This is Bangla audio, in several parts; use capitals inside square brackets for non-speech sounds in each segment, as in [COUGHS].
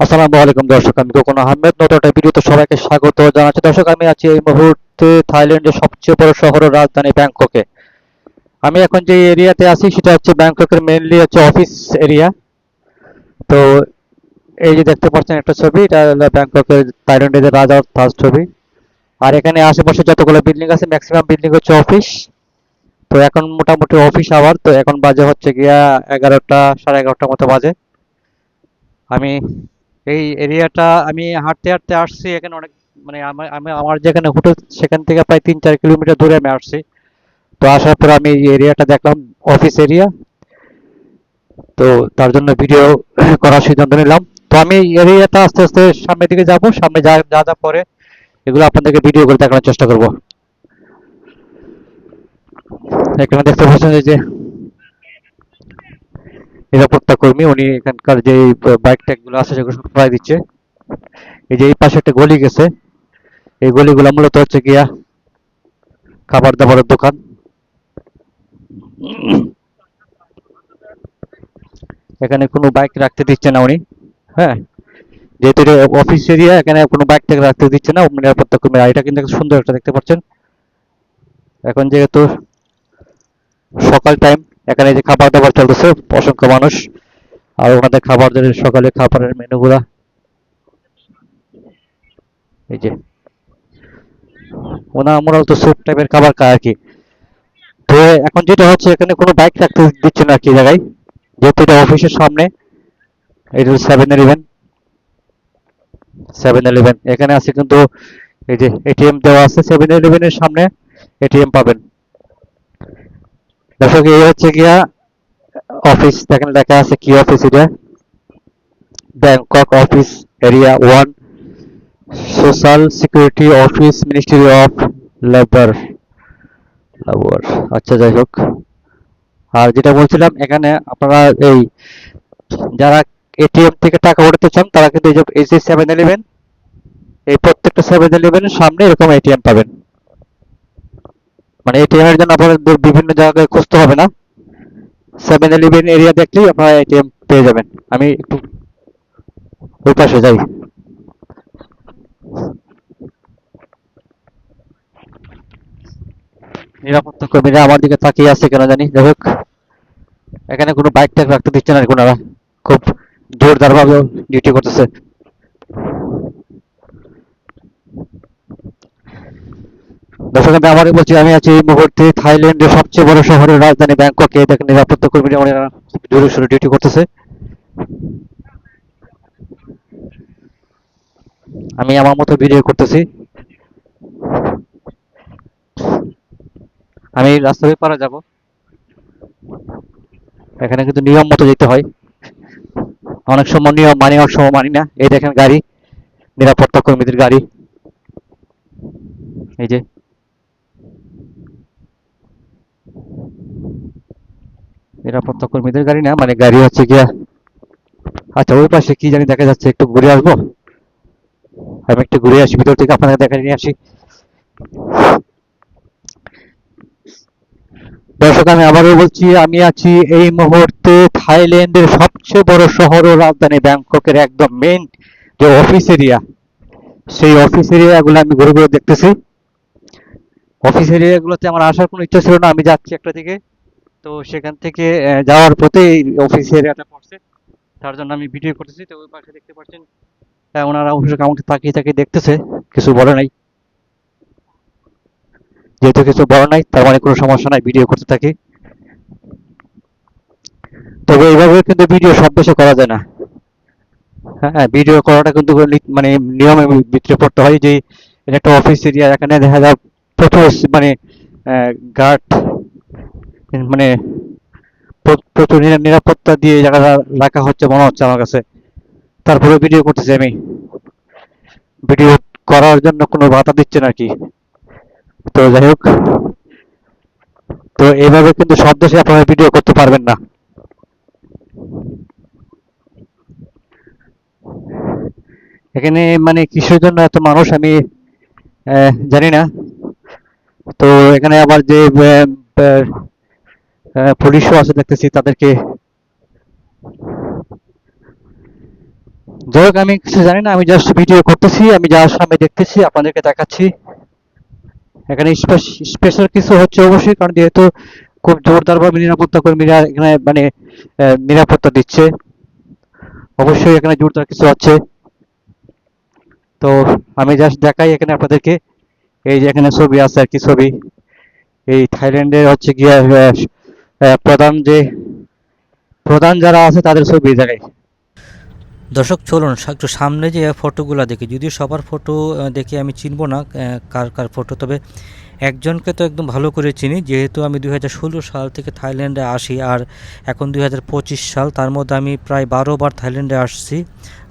আসসালামু আলাইকুম দর্শক, আমি কোকন আহমেদ, নতুন ভিডিওতে সবাইকে স্বাগত জানাচ্ছি। দর্শক, আমি আছি এই মুহূর্তে থাইল্যান্ডের সবচেয়ে বড় শহর রাজধানী ব্যাংককে। আমি এখন যে এরিয়াতে আছি, সেটা হচ্ছে ব্যাংককের মেইনলি হচ্ছে অফিস এরিয়া তো এই যে দেখতে পাচ্ছেন একটা ছবি, এটা হলো ব্যাংককের থাইল্যান্ডের যে রাজা তাজ ছবি। আর এখানে আশেপাশে যতগুলো বিল্ডিং আছে ম্যাক্সিমাম বিল্ডিং হচ্ছে অফিস তো এখন মোটামুটি অফিস আওয়ার তো এখন বাজে হচ্ছে গিয়া এগারোটা, সাড়ে এগারোটার মতো বাজে। আমি এই এরিয়াটা আমি হাঁটতে হাঁটতে আসছি, এখানে অনেক মানে আমি আমার যেখানে হোটেল সেখান থেকে প্রায় তিন চার কিলোমিটার দূরে আমি আসছি। তো আসার পর আমি এই এরিয়াটা দেখলাম অফিস এরিয়া তো তার জন্য ভিডিও [COUGHS] করার সিদ্ধান্ত নিলাম। তো আমি এরিয়াটা আস্তে আস্তে সামনের দিকে যাব, সামনে যা যা যা পরে এগুলো আপনাদেরকে ভিডিও করে দেখানোর চেষ্টা করব। এখানে দেখতে পাচ্ছেন যে নিরাপত্তা কর্মী, উনি এখানকার যে বাইক ট্যাগগুলো আছে সেগুলো প্রায় দিচ্ছে। এই যে এই পাশে একটা গলি গেছে, এই গলিগুলো মূলত হচ্ছে গিয়া খাবার দাবারের দোকান। এখানে কোনো বাইক রাখতে দিচ্ছে না উনি হ্যাঁ। যেহেতু অফিস এরিয়া এখানে কোনো বাইক ট্যাগ রাখতে দিচ্ছে না নিরাপত্তা কর্মী এটা কিন্তু সুন্দর একটা দেখতে পাচ্ছেন। এখন যেহেতু সকাল টাইম এখানে যে খাবার দাবার চলতেছে, অসংখ্য মানুষ। আর ওনাদের খাবারদের সকালে খাবারের মেনুগুলা। এই যে। ওনা মূলত স্যুপ টাইপের খাবার খায় আর কি। তো এখন যেটা হচ্ছে, এখানে কোনো বাইক রাখতে দিচ্ছে না আর কি জায়গায়। যেহেতু এটা অফিসের সামনে, এটা সেভেন ইলেভেন সেভেন ইলেভেন এখানে আছে কিন্তু এই যে এটিএম দেওয়া আছে সেভেন ইলেভেনের সামনে। এটিএম পাবেন। দর্শক, এই হচ্ছে গিয়া অফিস দেখেন লেখা আছে কি অফিস এটা? Bangkok office area one social security office ministry of labour labour আচ্ছা যাই হোক। আর যেটা বলছিলাম, এখানে আপনারা এই যারা এটিএম থেকে টাকা উঠাতে চান, তারা কিন্তু এই যে সেভেন ইলেভেন এই প্রত্যেকটা সেভেন ইলেভেনের সামনে এরকম এটিএম পাবেন। মানে এটিএম এর জন্য আপনাদের বিভিন্ন জায়গায় খুঁজতে হবে না। সেভেন ইলেভেন এরিয়া দেখলেই আপনারা এটিএম পেয়ে যাবেন। আমি একটু ওই পাশে যাই। নিরাপত্তা কর্মীরা আমার দিকে তাকিয়ে আছে কেন জানি। যাই হোক, এখানে কোনো বাইক ট্যাগ রাখতে দিচ্ছে না কোনারা খুব জোরদার ভাবে ডিউটি করতেছে। দর্শক, আমি আবারও বলছি, আমি আছি এই মুহূর্তে থাইল্যান্ডের সবচেয়ে বড় শহরের রাজধানী ব্যাংককে। দেখেন, নিরাপত্তা কর্মীরা ওনারা জোরে সোরে ডিউটি করতেছে। আমি আমার মতো ভিডিও করতেছি। আমি রাস্তা দিয়ে পারা যাব। এখানে কিন্তু নিয়ম মতো যেতে হয়। অনেক সময় নিয়ম মানি, অনেক সময় মানি না। এই দেখেন গাড়ি, নিরাপত্তা কর্মীদের গাড়ি। এই যে নিরাপত্তা কর্মীদের গাড়ি না মানে গাড়ি হচ্ছে গিয়া আচ্ছা ওই পাশে কি জানি দেখা যাচ্ছে, একটু ঘুরে আসব? আমি একটু ঘুরে আসি, ভিতর থেকে আপনাদের দেখা নিয়ে আসি। দর্শক, আমি আবারও বলছি, আমি আছি এই মুহূর্তে থাইল্যান্ডের সবচেয়ে বড় শহর ও রাজধানী ব্যাংককের একদম মেইন যে অফিস এরিয়া সেই অফিস এরিয়াগুলো আমি ঘুরে ঘুরে দেখতেছি। অফিস এরিয়াগুলোতে আমার আসার কোনো ইচ্ছা ছিল না, আমি যাচ্ছি একটা দিকে। তো সেখান থেকে যাওয়ার পথে এই অফিস এরিয়াটা পড়ছে তার জন্য আমি ভিডিও করতেছি, তো ওই পাশে দেখতে পাচ্ছেন ওনারা অফিসে আমাকে তাকিয়ে তাকিয়ে দেখতেছে, কিছু বলে নাই। যেহেতু কিছু বড় নাই, তার মানে কোনো সমস্যা নাই ভিডিও করতে থাকি। তবে এইভাবে কিন্তু ভিডিও সব দেশে করা যায় না। হ্যাঁ ভিডিও করাটা কিন্তু মানে নিয়মের ভিতরে পড়তে হয় যে, এটা একটা অফিস এরিয়া এখানে দেখা যায় প্রচুর মানে গার্ড মানে প্র- প্রচুর নিরাপত্তা দিয়ে জায়গাটা রাখা হচ্ছে মনে হচ্ছে আমার কাছে। তারপরে ভিডিও করতেছি আমি। ভিডিও করার জন্য কোনো বাধা দিচ্ছে না কি। তো যাই হোক। তো এইভাবে কিন্তু সব দেশে আপনারা ভিডিও করতে পারবেন না। এখানে মানে কিসের জন্য এত মানুষ আমি জানি না। তো এখানে আবার যে পুলিশও আছে দেখতেছি, তাদেরকে। যাই হোক, আমি কিছু জানি না, আমি জাস্ট ভিডিও করতেছি, আমি যার সামনে দেখতেছি, আপনাদেরকে দেখাচ্ছি। এখানে স্পেশাল কিছু হচ্ছে অবশ্যই, কারণ যেহেতু খুব জোরদার ভাবে নিরাপত্তা কর্মীরা এখানে মানে নিরাপত্তা দিচ্ছে। অবশ্যই এখানে জোরদার কিছু আছে। তো আমি জাস্ট দেখাই এখানে আপনাদেরকে। এই যে এখানে ছবি আছে আর কি, ছবি। এই থাইল্যান্ডের হচ্ছে গিয়ে প্রধান যে, প্রধান যারা আছে তাদের ছবি দেখাই দর্শক, চলুন, একটু সামনে যে ফটোগুলো দেখি। যদিও সবার ফটো দেখে আমি চিনব না কার কার ফটো, তবে একজনকে তো একদম ভালো করে চিনি। যেহেতু আমি দুই হাজার ষোলো সাল থেকে থাইল্যান্ডে আসি, আর এখন দুই হাজার পঁচিশ সাল, তার মধ্যে আমি প্রায় বারো বার থাইল্যান্ডে আসছি।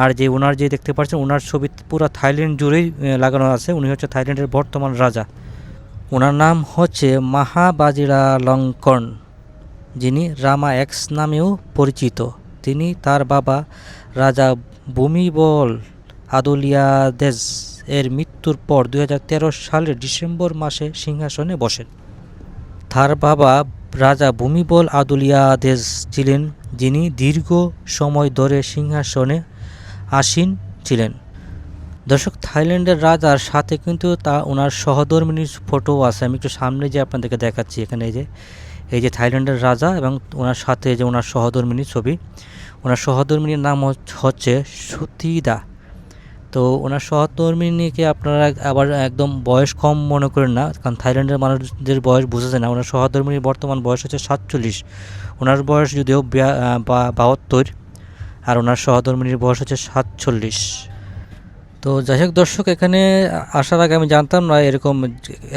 আর যে ওনার যে দেখতে পাচ্ছেন, ওনার ছবি পুরো থাইল্যান্ড জুড়েই লাগানো আছে। উনি হচ্ছে থাইল্যান্ডের বর্তমান রাজা। ওনার নাম হচ্ছে মাহাবাজিরা লঙ্কন। যিনি রামা এক্স নামেও পরিচিত। তিনি তার বাবা রাজা ভূমিবল আদুলিয়াদেজ এর মৃত্যুর পর দু হাজার তেরো সালের ডিসেম্বর মাসে সিংহাসনে বসেন। তার বাবা রাজা ভূমিবল আদুলিয়াদেজ ছিলেন, যিনি দীর্ঘ সময় ধরে সিংহাসনে আসীন ছিলেন। দর্শক, থাইল্যান্ডের রাজার সাথে কিন্তু তা ওনার সহধর্মিনীর ফটো আছে। আমি একটু সামনে যে আপনাদেরকে দেখাচ্ছি। এখানে যে এই যে থাইল্যান্ডের রাজা এবং ওনার সাথে যে ওনার সহধর্মিনীর ছবি, ওনার সহধর্মিনীর নাম হচ্ছে সুতিদা। তো ওনার সহধর্মিনীকে আপনারা আবার একদম বয়স কম মনে করেন না, কারণ থাইল্যান্ডের মানুষদের বয়স বোঝা যায় না। ওনার সহধর্মিনীর বর্তমান বয়স হচ্ছে সাতচল্লিশ। ওনার বয়স যদিও বাহাত্তর, আর ওনার সহধর্মিনীর বয়স হচ্ছে সাতচল্লিশ। তো যাই হোক, দর্শক, এখানে আসার আগে আমি জানতাম না এরকম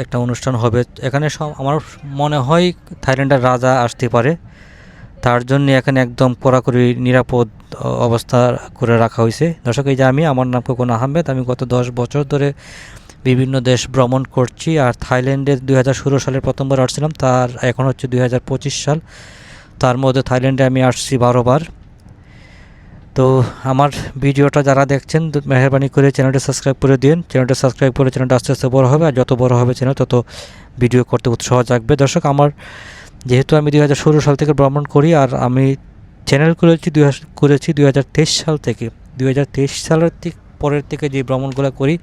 একটা অনুষ্ঠান হবে। এখানে আমার মনে হয় থাইল্যান্ডের রাজা আসতে পারে। তার জন্য এখানে একদম কড়াকড়ি, নিরাপদ অবস্থা করে রাখা হয়েছে। দর্শক, এই যে আমি, আমার নাম কোন আহমেদ। আমি গত দশ বছর ধরে বিভিন্ন দেশ ভ্রমণ করছি আর থাইল্যান্ডে দুই হাজার ষোলো সালে প্রথমবার আসছিলাম। তার এখন হচ্ছে দুই হাজার পঁচিশ সাল। তার মধ্যে থাইল্যান্ডে আমি আসছি বারোবার তো আমার ভিডিওটা যারা দেখছেন মেহরবানি করে চ্যানেলটা সাবস্ক্রাইব করে দিন। চ্যানেলটা সাবস্ক্রাইব করে চ্যানেলটা আস্তে আস্তে বড় হবে, আর যত বড় হবে চ্যানেল, তত ভিডিও করতে উৎসাহ জাগবে। দর্শক, আমার যেহেতু আমি দুই হাজার ষোলো সাল থেকে ভ্রমণ করি, আর আমি চ্যানেল করেছি দুই হাজার করেছি দুই হাজার তেইশ সাল থেকে। দুই হাজার তেইশ সালের পরের থেকে যে ভ্রমণগুলো করি,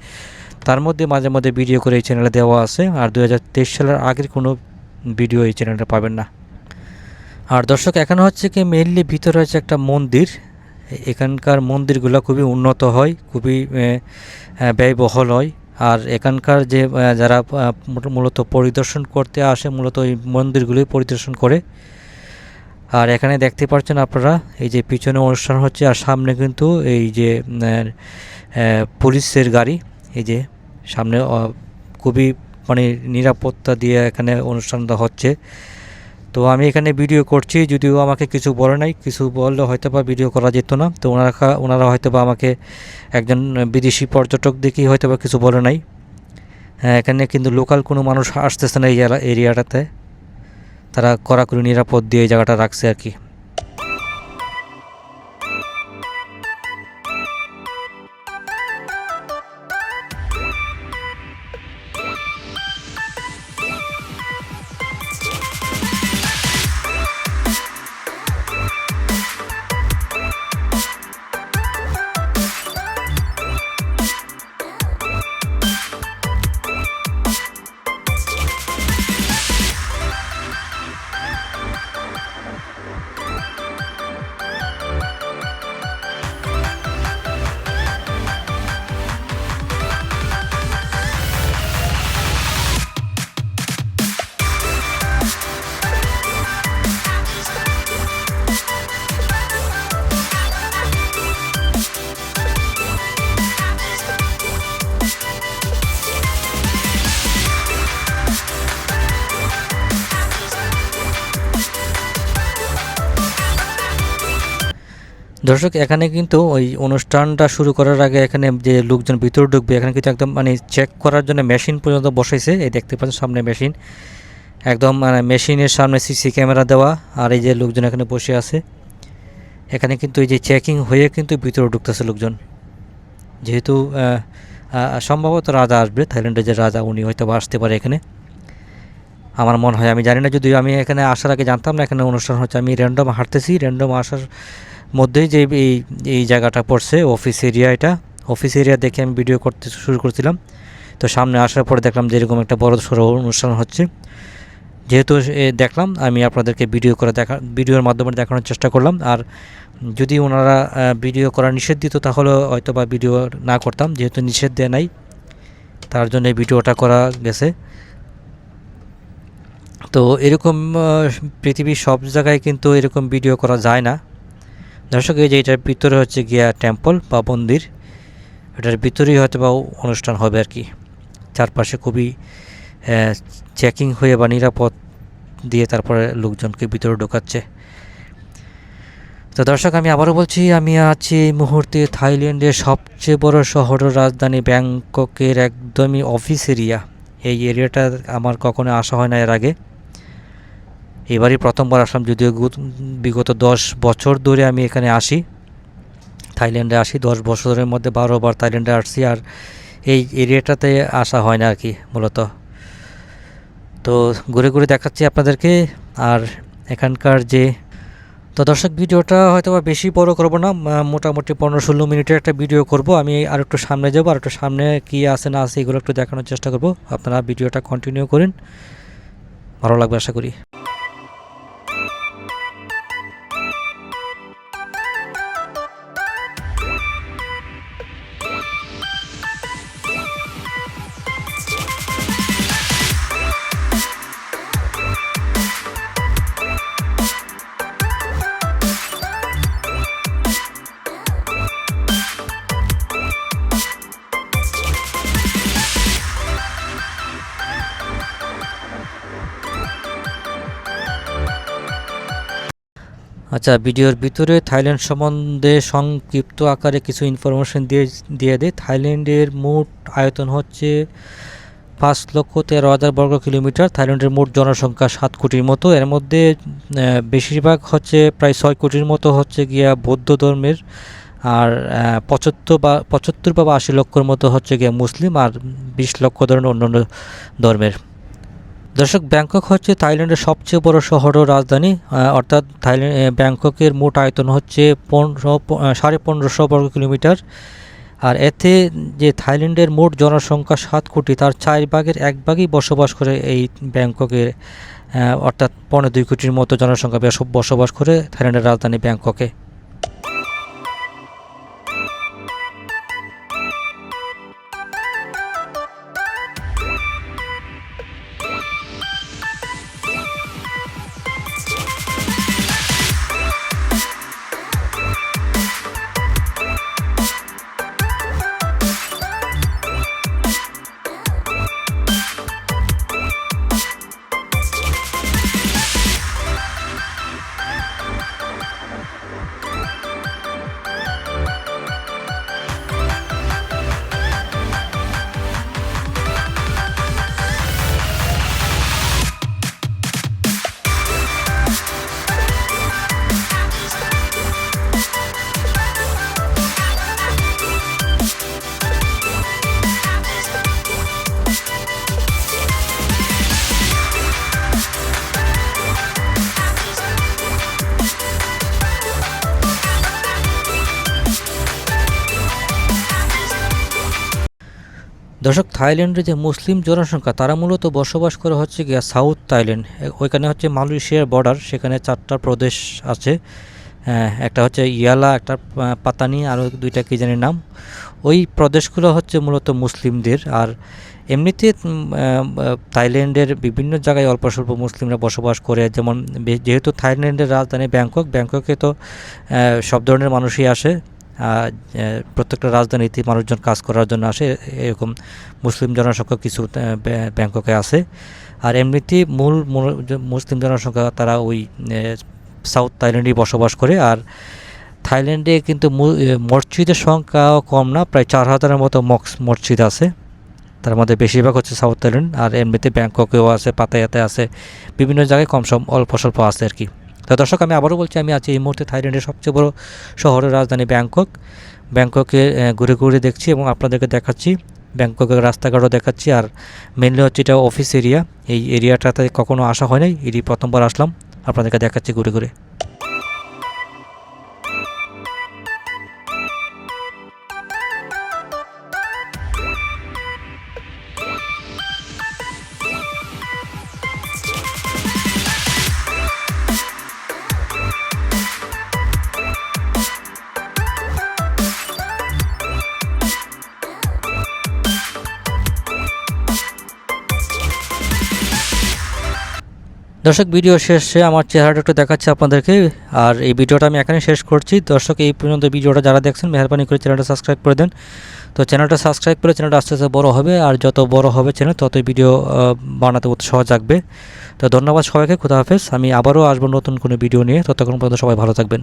তার মধ্যে মাঝে মধ্যে ভিডিও করে এই চ্যানেলে দেওয়া আছে, আর দুই হাজার তেইশ সালের আগের কোনো ভিডিও এই চ্যানেলে পাবেন না। আর দর্শক, এখানে হচ্ছে কি মেইনলি ভিতরে হচ্ছে একটা মন্দির। এখানকার মন্দিরগুলো খুবই উন্নত হয়, খুবই ব্যয়বহুল হয়। আর এখানকার যে যারা মূলত পরিদর্শন করতে আসে, মূলত এই মন্দিরগুলোই পরিদর্শন করে। আর এখানে দেখতে পাচ্ছেন আপনারা, এই যে পিছনে অনুষ্ঠান হচ্ছে, আর সামনে কিন্তু এই যে পুলিশের গাড়ি, এই যে, সামনে খুবই মানে নিরাপত্তা দিয়ে এখানে অনুষ্ঠানটা হচ্ছে। তো আমি এখানে ভিডিও করছি যদিও আমাকে কিছু বলে নাই কিছু বললে হয়তো বা ভিডিও করা যেত না। তো ওনারা ওনারা হয়তো বা আমাকে একজন বিদেশি পর্যটক দেখি হয়তো বা কিছু বলে নাই। হ্যাঁ, এখানে কিন্তু লোকাল কোনো মানুষ আসতেছে না এই এরিয়াটাতে। তারা কড়াকড়ি নিরাপদ দিয়ে এই জায়গাটা রাখছে আর কি। দর্শক, এখানে কিন্তু ওই অনুষ্ঠানটা শুরু করার আগে এখানে যে লোকজন ভিতরে ঢুকবে, এখানে কিন্তু একদম মানে চেক করার জন্য মেশিন পর্যন্ত বসাইছে। এই দেখতে পাচ্ছেন সামনে মেশিন একদম মানে মেশিনের সামনে সিসি ক্যামেরা দেওয়া, আর এই যে লোকজন এখানে বসে আছে। এখানে কিন্তু এই যে চেকিং হয়ে কিন্তু ভিতরে ঢুকতেছে লোকজন। যেহেতু সম্ভবত রাজা আসবে, থাইল্যান্ডের যে রাজা, উনি হয়তো আসতে পারে এখানে। আমার মনে হয়, আমি জানি না, যদিও আমি এখানে আসার আগে জানতাম না, এখানে অনুষ্ঠান হচ্ছে। আমি র্যান্ডম হাঁটতেছি র্যান্ডম আসার মধ্যেই যে এই এই জায়গাটা পড়ছে অফিস এরিয়া এটা। অফিস এরিয়া দেখে আমি ভিডিও করতে শুরু করছিলাম। তো সামনে আসার পরে দেখলাম যে এরকম একটা বড় সড়ো অনুষ্ঠান হচ্ছে। যেহেতু দেখলাম, আমি আপনাদেরকে ভিডিও করে দেখা ভিডিওর মাধ্যমে দেখানোর চেষ্টা করলাম। আর যদি ওনারা ভিডিও করা নিষেধ দিত, তাহলে হয়তো বা ভিডিও না করতাম, যেহেতু নিষেধ দেয় নাই। তার জন্য ভিডিওটা করা গেছে। তো এরকম পৃথিবীর সব জায়গায় কিন্তু এরকম ভিডিও করা যায় না। দর্শক, এই যে এটার ভিতরে হচ্ছে গিয়া টেম্পল বা মন্দির, এটার ভিতরেই হয়তো বা অনুষ্ঠান হবে আর কি। চারপাশে খুবই চেকিং হয়ে বা নিরাপদ দিয়ে তারপরে লোকজনকে ভিতরে ঢোকাচ্ছে। তো দর্শক, আমি আবারও বলছি, আমি আছি এই মুহূর্তে থাইল্যান্ডের সবচেয়ে বড় শহর রাজধানী ব্যাংককের একদমই অফিস এরিয়া এই এরিয়াটা আমার কখনো আসা হয় না এর আগে। এবারই প্রথমবার আসলাম, যদিও বিগত দশ বছর ধরে আমি এখানে আসি, থাইল্যান্ডে আসি। দশ বছরের মধ্যে বারো বার থাইল্যান্ডে আসছি আর এই এরিয়াটাতে আসা হয় না আর কি মূলত। তো ঘুরে ঘুরে দেখাচ্ছি আপনাদেরকে। আর এখানকার যে তো দর্শক, ভিডিওটা হয়তো বা বেশি বড় করব না মোটামুটি পনেরো ষোলো মিনিটের একটা ভিডিও করব। আমি আর একটু সামনে যাব, আর একটু সামনে কী আছে না আছে এগুলো একটু দেখানোর চেষ্টা করব। আপনারা ভিডিওটা কন্টিনিউ করেন। ভালো লাগবে আশা করি। আচ্ছা ভিডিওর ভিতরে থাইল্যান্ড সম্বন্ধে সংক্ষিপ্ত আকারে কিছু ইনফরমেশন দিয়ে দিয়ে দেয় থাইল্যান্ডের মোট আয়তন হচ্ছে পাঁচ লক্ষ তেরো হাজার বর্গ কিলোমিটার। থাইল্যান্ডের মোট জনসংখ্যা সাত কোটির মতো। এর মধ্যে বেশিরভাগ হচ্ছে প্রায় ছয় কোটির মতো হচ্ছে গিয়া বৌদ্ধ ধর্মের। আর পঁচাত্তর বা পঁচাত্তর বা আশি লক্ষর মতো হচ্ছে গিয়া মুসলিম। আর বিশ লক্ষ ধরনের অন্যান্য ধর্মের। দর্শক, ব্যাংকক হচ্ছে থাইল্যান্ডের সবচেয়ে বড় শহর ও রাজধানী। অর্থাৎ থাইল্যান্ড ব্যাংককের মোট আয়তন হচ্ছে পনেরো সাড়ে পনেরোশো বর্গ কিলোমিটার। আর এতে যে থাইল্যান্ডের মোট জনসংখ্যা সাত কোটি, তার চার ভাগের এক ভাগই বসবাস করে এই ব্যাংককের অর্থাৎ পনেরো দুই কোটির মতো জনসংখ্যা বসবাস করে থাইল্যান্ডের রাজধানী ব্যাংককে। দর্শক, থাইল্যান্ডের যে মুসলিম জনসংখ্যা, তারা মূলত বসবাস করে হচ্ছে গিয়া সাউথ থাইল্যান্ড। ওইখানে হচ্ছে মালয়েশিয়ার বর্ডার সেখানে চারটা প্রদেশ আছে। একটা হচ্ছে ইয়ালা, একটা পাতানি আরও দুইটা কি জানি নাম। ওই প্রদেশগুলো হচ্ছে মূলত মুসলিমদের। আর এমনিতে থাইল্যান্ডের বিভিন্ন জায়গায় অল্প স্বল্প মুসলিমরা বসবাস করে। যেমন যেহেতু থাইল্যান্ডের রাজধানী ব্যাংকক, ব্যাংককে তো সব ধরনের মানুষই আসে। প্রত্যেকটা রাজধানীতে মানুষজন কাজ করার জন্য আসে, এরকম মুসলিম জনসংখ্যা কিছু ব্যাংককে আছে। আর এমনিতেই মূল মুসলিম জনসংখ্যা তারা ওই সাউথ থাইল্যান্ডেই বসবাস করে। আর থাইল্যান্ডে কিন্তু মসজিদের সংখ্যাও কম না, প্রায় চার হাজারের মতো মক্স, মসজিদ আছে। তার মধ্যে বেশিরভাগ হচ্ছে সাউথ থাইল্যান্ড। আর এমনিতে ব্যাংককেও আছে, পাতায়াতে আছে, বিভিন্ন জায়গায় কম সম, অল্প স্বল্প আছে আর কি। তো দর্শক, আমি আবারও বলছি, আমি আছি এই মুহূর্তে থাইল্যান্ডের সবচেয়ে বড় শহরের রাজধানী ব্যাংকক। ব্যাংককে ঘুরে ঘুরে দেখছি এবং আপনাদেরকে দেখাচ্ছি। ব্যাংককের রাস্তাঘাটও দেখাচ্ছি আর মেনলি হচ্ছে এটা অফিস এরিয়া এই এরিয়াটাতে কখনও আসা হয় নাই এটি প্রথমবার আসলাম। আপনাদেরকে দেখাচ্ছি ঘুরে ঘুরে। দর্শক ভিডিও শেষে আমার চেহারাটা একটু দেখাচ্ছি আপনাদেরকে। আর এই ভিডিওটা আমি এখানে শেষ করছি। দর্শক, এই পর্যন্ত ভিডিওটা যারা দেখছেন, মেহরবানি করে চ্যানেলটা সাবস্ক্রাইব করে দেন। তো চ্যানেলটা সাবস্ক্রাইব করে চ্যানেলটা আস্তে আস্তে বড়ো হবে, আর যত বড় হবে চ্যানেল তত ভিডিও বানাতে উৎসাহ জাগবে। তো ধন্যবাদ সবাইকে, খুদা হাফেজ। আমি আবারও আসব নতুন কোনো ভিডিও নিয়ে। ততক্ষণ পর্যন্ত সবাই ভালো থাকবেন।